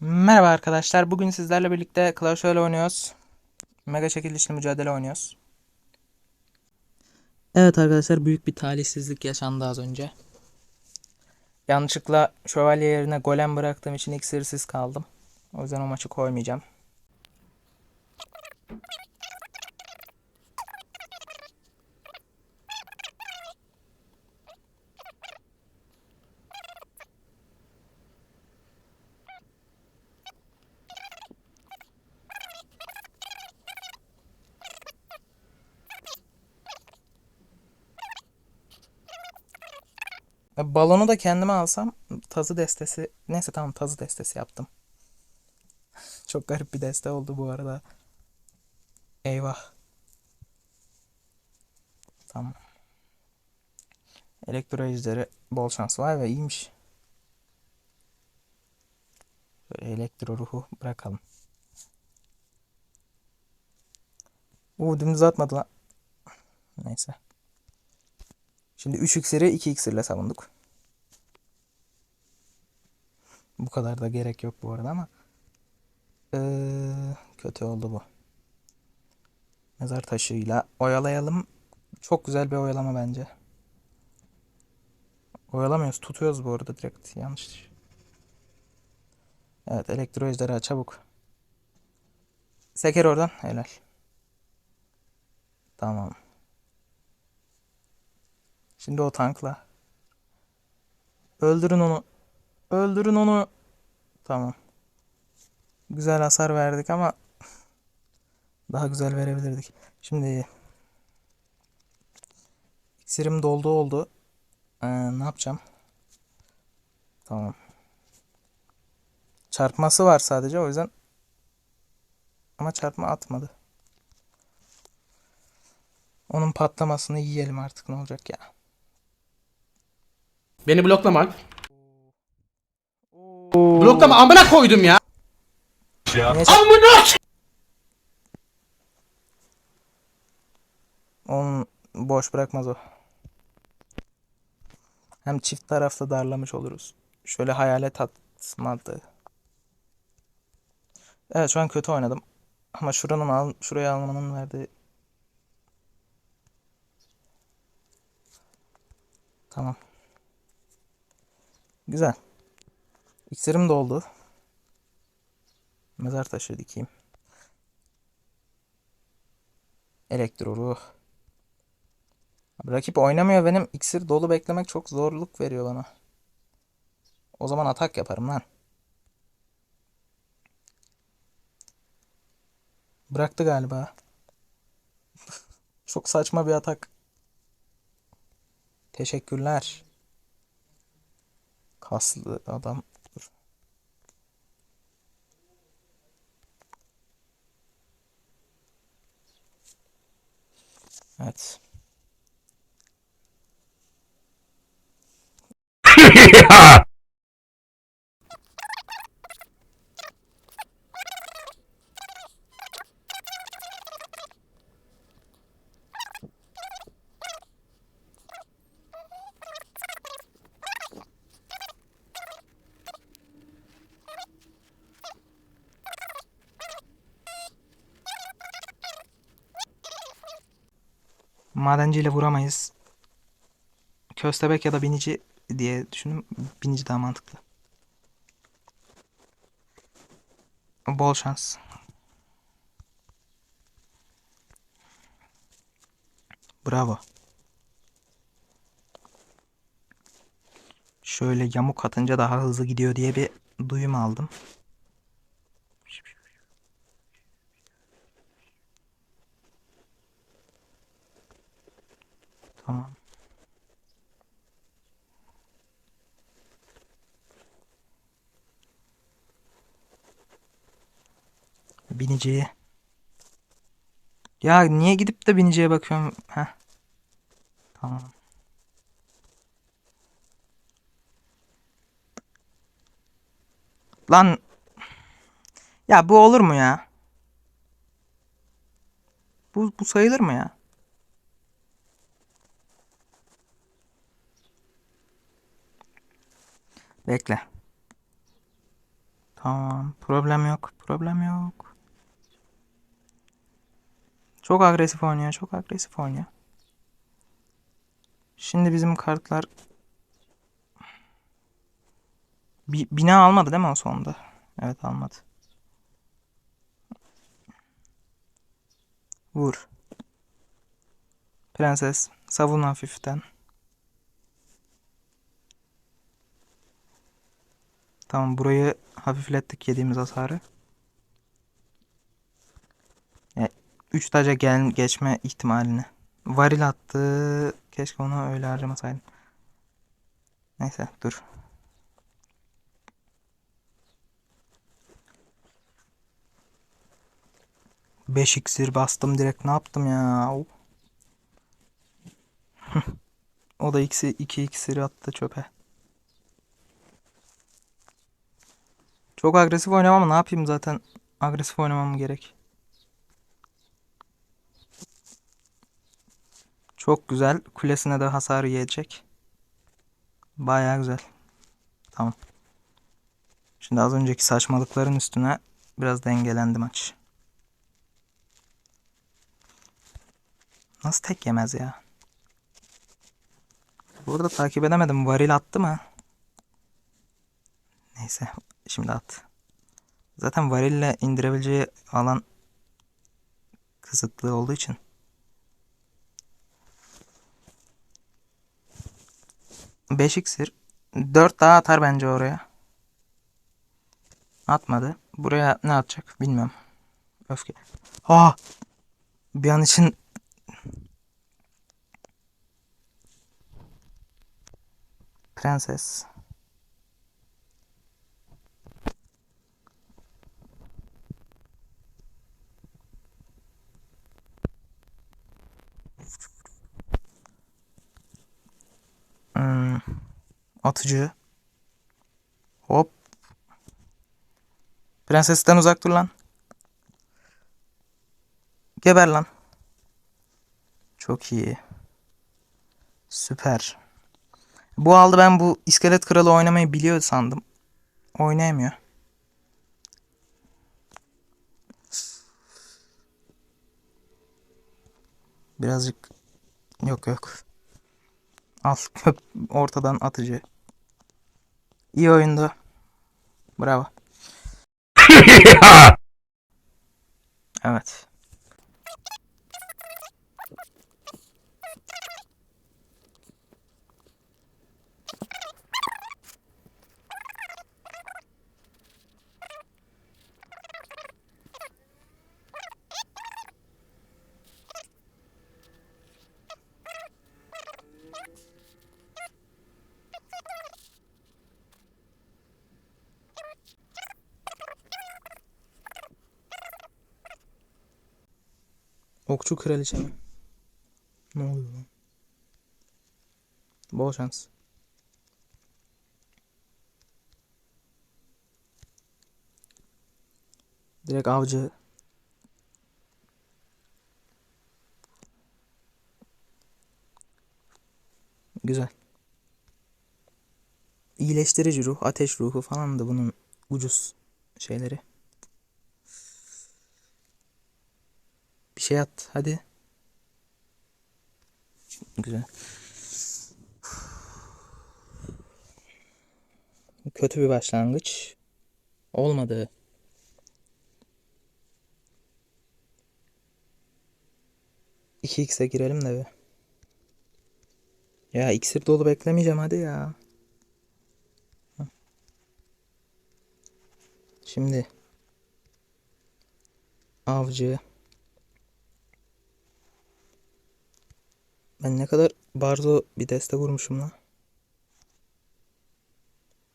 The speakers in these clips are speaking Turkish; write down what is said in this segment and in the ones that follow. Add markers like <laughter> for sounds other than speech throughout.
Merhaba arkadaşlar. Bugün sizlerle birlikte Clash Royale oynuyoruz. Mega çekilişli mücadele oynuyoruz. Evet arkadaşlar büyük bir talihsizlik yaşandı az önce. Yanlışlıkla şövalye yerine golem bıraktığım için iksirsiz kaldım. O yüzden o maçı koymayacağım. Balonu da kendime alsam tazı destesi neyse tamam tazı destesi yaptım. <laughs> Çok garip bir deste oldu bu arada. Eyvah. Tamam. Elektro ejderi bol şans var ve iyiymiş. Şöyle elektro ruhu bırakalım. Uuu dümdüz atmadı lan. Neyse. Şimdi 3 iksiri 2 iksirle savunduk. Bu kadar da gerek yok bu arada ama. Ee, kötü oldu bu. Mezar taşıyla oyalayalım. Çok güzel bir oyalama bence. Oyalamıyoruz. Tutuyoruz bu arada direkt. Yanlış. Evet elektro ejderha çabuk. Seker oradan. Helal. Tamam. Şimdi o tankla. Öldürün onu. Öldürün onu. Tamam. Güzel hasar verdik ama <laughs> daha güzel verebilirdik. Şimdi iksirim doldu oldu. Ee, ne yapacağım? Tamam. Çarpması var sadece o yüzden. Ama çarpma atmadı. Onun patlamasını yiyelim artık ne olacak ya. Beni bloklama Alp. Bloklama amına koydum ya. Niye Amına Onun boş bırakmaz o. Hem çift tarafta darlamış oluruz. Şöyle hayalet atmadı. Evet şu an kötü oynadım. Ama şuranın al şuraya almanın verdiği Tamam. Güzel. İksirim doldu. Mezar taşı dikeyim. Elektro ruh. Rakip oynamıyor benim iksir dolu beklemek çok zorluk veriyor bana. O zaman atak yaparım lan. Bıraktı galiba. <laughs> Çok saçma bir atak. Teşekkürler. Kaslı adam. Evet. Madenciyle vuramayız. Köstebek ya da binici diye düşündüm. Binici daha mantıklı. Bol şans. Bravo. Şöyle yamuk atınca daha hızlı gidiyor diye bir duyum aldım. Tamam. Biniciye. Ya niye gidip de biniciye bakıyorum? Heh. Tamam. Lan. Ya bu olur mu ya? Bu, bu sayılır mı ya? Bekle. Tamam. Problem yok. Problem yok. Çok agresif oynuyor. Çok agresif oynuyor. Şimdi bizim kartlar Bi- bina almadı değil mi o sonunda? Evet almadı. Vur. Prenses savun hafiften. Tamam burayı hafiflettik yediğimiz hasarı. Ya, 3 taca gel geçme ihtimalini. Varil attı. Keşke onu öyle harcamasaydım. Neyse dur. Beş iksir bastım direkt ne yaptım ya? <laughs> o da ikisi iki iksiri attı çöpe. Çok agresif oynamam ama ne yapayım zaten agresif oynamam gerek. Çok güzel. Kulesine de hasar yiyecek. Baya güzel. Tamam. Şimdi az önceki saçmalıkların üstüne biraz dengelendi maç. Nasıl tek yemez ya? Burada takip edemedim. Varil attı mı? Neyse. Şimdi at. Zaten varille indirebileceği alan kısıtlı olduğu için. Beş iksir. Dört daha atar bence oraya. Atmadı. Buraya ne atacak bilmiyorum. Öfke. Aa! Bir an için Prenses. Atıcı. Hop. Prensesten uzak dur lan. Geber lan. Çok iyi. Süper. Bu aldı ben bu iskelet kralı oynamayı biliyor sandım. Oynayamıyor. Birazcık yok yok. Al ortadan atıcı. İyi oyundu. Bravo. <laughs> Evet. Okçu kraliçe mi? Ne oluyor lan? Bol şans. Direkt avcı. Güzel. İyileştirici ruh, ateş ruhu falan da bunun ucuz şeyleri. Şey at hadi. Güzel. Kötü bir başlangıç. Olmadı. İki x'e girelim de bir. Ya iksir dolu beklemeyeceğim hadi ya. Şimdi avcı Ben ne kadar barzo bir deste vurmuşum lan.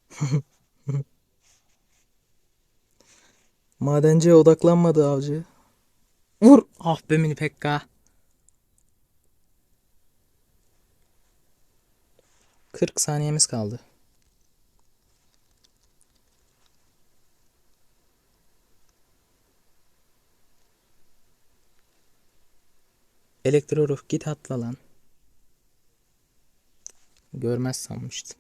<laughs> Madenciye odaklanmadı avcı. Vur. Ah be mini pekka. 40 saniyemiz kaldı. Elektro ruh git atla lan. Görmez sanmıştım.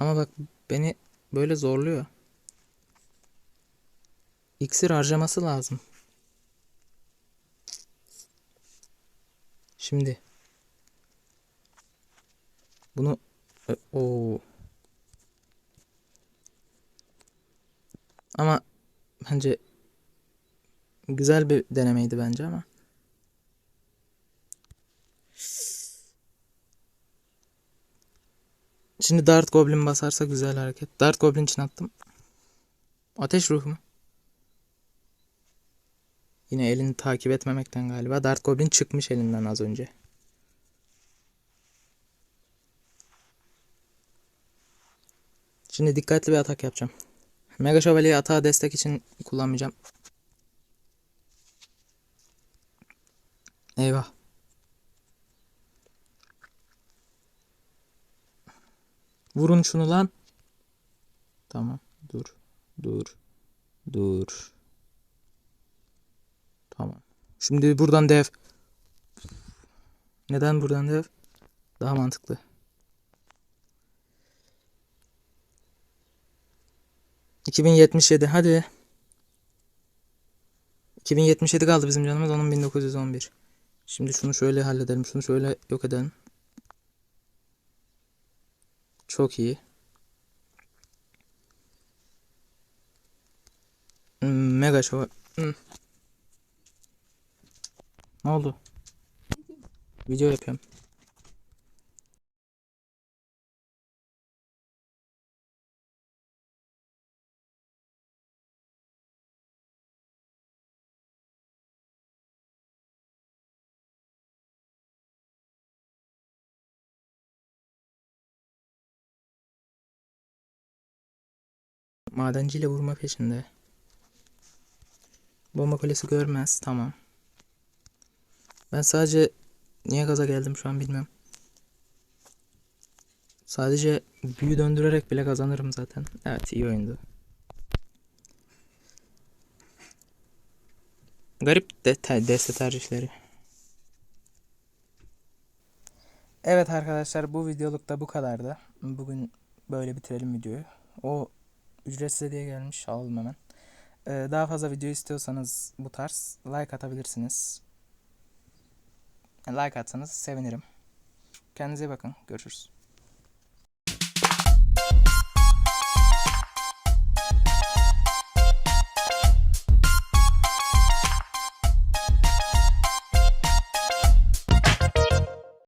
Ama bak beni böyle zorluyor. İksir harcaması lazım. Şimdi bunu o ama bence güzel bir denemeydi bence ama Şimdi Dart Goblin basarsa güzel hareket. Dart Goblin için attım. Ateş ruhu mu? Yine elini takip etmemekten galiba. Dart Goblin çıkmış elinden az önce. Şimdi dikkatli bir atak yapacağım. Mega Şövalye'yi atağa destek için kullanmayacağım. Eyvah. Vurun şunu lan. Tamam. Dur. Dur. Dur. Tamam. Şimdi buradan dev. Neden buradan dev? Daha mantıklı. ...2077 hadi. 2077 kaldı bizim canımız onun 1911. Şimdi şunu şöyle halledelim. Şunu şöyle yok edelim. Çok iyi. Hmm, Mega şova. Hmm. Ne oldu? Video yapıyorum. Madenciyle vurma peşinde. Bomba kulesi görmez. Tamam. Ben sadece niye gaza geldim şu an bilmem. Sadece büyü döndürerek bile kazanırım zaten. Evet iyi oyundu. Garip de te- deste tercihleri. Evet arkadaşlar bu videoluk da bu kadardı. Bugün böyle bitirelim videoyu. O ücretsiz hediye gelmiş alalım hemen. Ee, daha fazla video istiyorsanız bu tarz like atabilirsiniz. Like atsanız sevinirim. Kendinize bakın. Görüşürüz.